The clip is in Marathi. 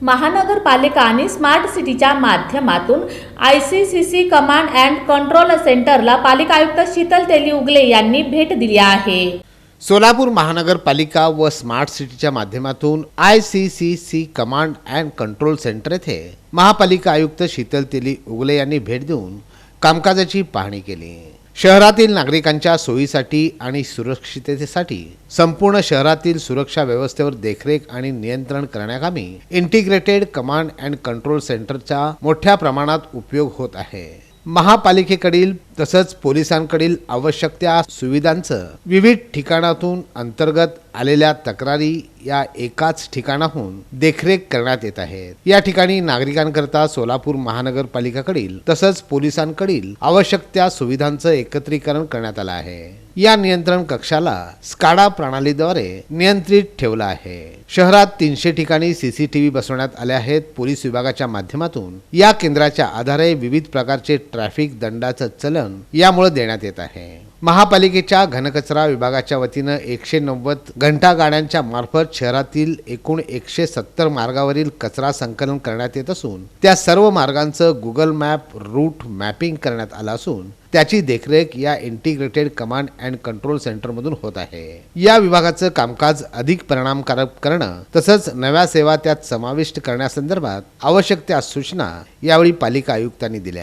महानगरपालिका आणि स्मार्ट सिटीच्या माध्यमातून I C C C command and control सेंटरला पालिका आयुक्त शीतल तेली उगले यांनी भेट दिली आहे. सोलापूर महानगरपालिका व स्मार्ट सिटीच्या माध्यमातून I C C C command and control centre येथे महापालिका आयुक्त शीतल तेली उगले यांनी भेट देऊन कामकाजाची पाहणी केली. शहरातील नागरिकांच्या सोयीसाठी आणि सुरक्षिततेसाठी संपूर्ण शहरातील सुरक्षा व्यवस्थेवर देखरेख आणि नियंत्रण करण्याकामी इंटिग्रेटेड कमांड अँड कंट्रोल सेंटरचा मोठ्या प्रमाणात उपयोग होत आहे. महापालिकेकडील तसंच पोलिसांकडील आवश्यक त्या सुविधांचं विविध ठिकाणातून अंतर्गत आलेल्या तक्रारी या एकाच ठिकाणाहून देखरेख करण्यात येत आहेत. या ठिकाणी नागरिकांकरता सोलापूर महानगरपालिकाकडील तसंच पोलिसांकडील आवश्यक त्या सुविधांचं एकत्रीकरण करण्यात आलं आहे. या नियंत्रण कक्षाला स्काडा प्रणालीद्वारे नियंत्रित ठेवलं आहे. शहरात तीनशे ठिकाणी सीसीटीव्ही बसवण्यात आले आहेत. पोलीस विभागाच्या माध्यमातून या केंद्राच्या आधारे विविध प्रकारचे ट्रॅफिक दंडाचं चलन यामुळे देण्यात येत आहे. महापालिकेच्या घनकचरा विभागाच्या वतीनं एकशे नव्वद घंटा गाड्यांच्या मार्फत शहरातील एकूण एकशे सत्तर मार्गावरील कचरा संकलन करण्यात येत असून त्या सर्व मार्गांचं गुगल मॅप रूट मॅपिंग करण्यात आलं असून त्याची देखरेख या इंटिग्रेटेड कमांड अँड कंट्रोल सेंटरमधून होत आहे. या विभागाचं कामकाज अधिक परिणामकारक करणं तसंच नव्या सेवा त्यात समाविष्ट करण्यासंदर्भात आवश्यक त्या सूचना यावेळी पालिका आयुक्तांनी दिल्या.